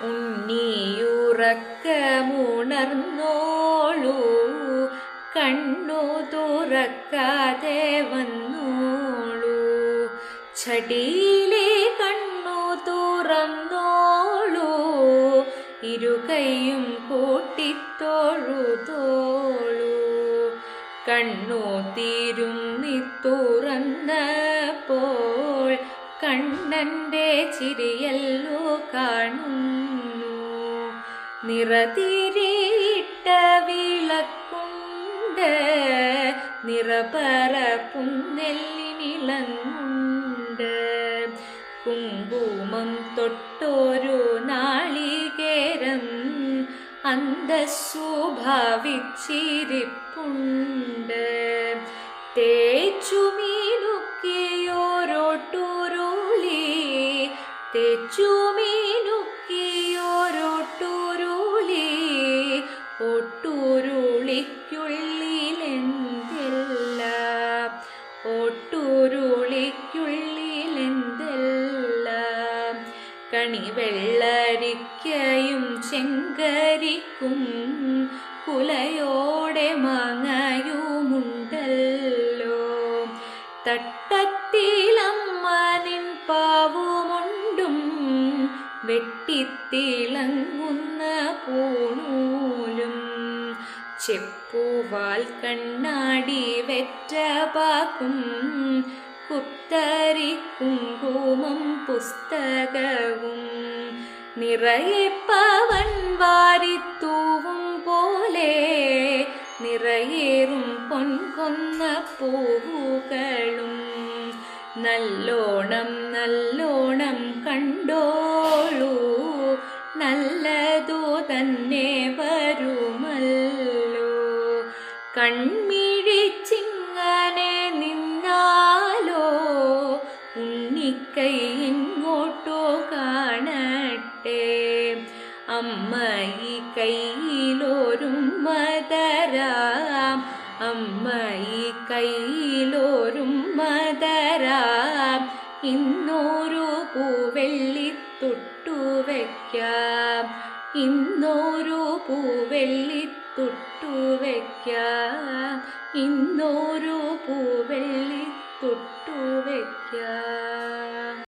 ഉണ്ണിയുറക്കമുണർന്നോളൂ. കണ്ണു തുറക്കാതെ വന്നോളൂ. ചടിയിലെ കണ്ണു തുറന്നോളൂ. ഇരുകൈയും കൂട്ടിത്തോഴുതോളൂ. കണ്ണു തീരും തുറന്നപ്പോൾ കണ്ണന്റെ ചിരിയല്ലോ കാണുന്നു. നിറതിരിയിട്ട വിളക്കുണ്ട്. നിറപറപ്പും നെല്ലിനിളങ്ങുണ്ട് കുങ്കുമം തൊട്ടൊരു നാളികേരം അന്തസ്സു ഭാവിച്ചിരിപ്പുണ്ട് തേച്ചു കണിവെള്ളരിക്കയും ചെങ്കരിക്കും. കുലയോടെ മാങ്ങയുമുണ്ടല്ലോ. തട്ടത്തിലമ്മനിൻ പാവുമുണ്ടും വെട്ടിത്തിളങ്ങുന്ന പൂണൂലും. ചെപ്പുവാൽ കണ്ണാടി വെറ്റ പാക്കും കുത്തരി കുങ്കുമം പുസ്തകവും നിറയെ പവൻ വാരിത്തൂവും പോലെ നിറയേറും പൊൻകൊന്ന പൂവുകളും. നല്ലോണം നല്ലോണം കണ്ടോളൂ നല്ലതു തന്നെ വരുമല്ലോ. കൺമിഴിച്ചിങ്ങനെ ഉണ്ണിക്കൈ ഇങ്ങോട്ടോ കാണട്ടെ. അമ്മ ഈ കയ്യിലോരും മതരാം അമ്മ ഈ കയ്യിലോരും മതരാം ഇന്നൊരു പൂവെള്ളി തൊട്ടു വയ്ക്കാം ഇന്നൊരു പൂവെള്ളി തൊട്ടു വയ്ക്കാം ഇന്നൊരു പൂവെള്ളി തൊട്ടു വയ്ക്കാം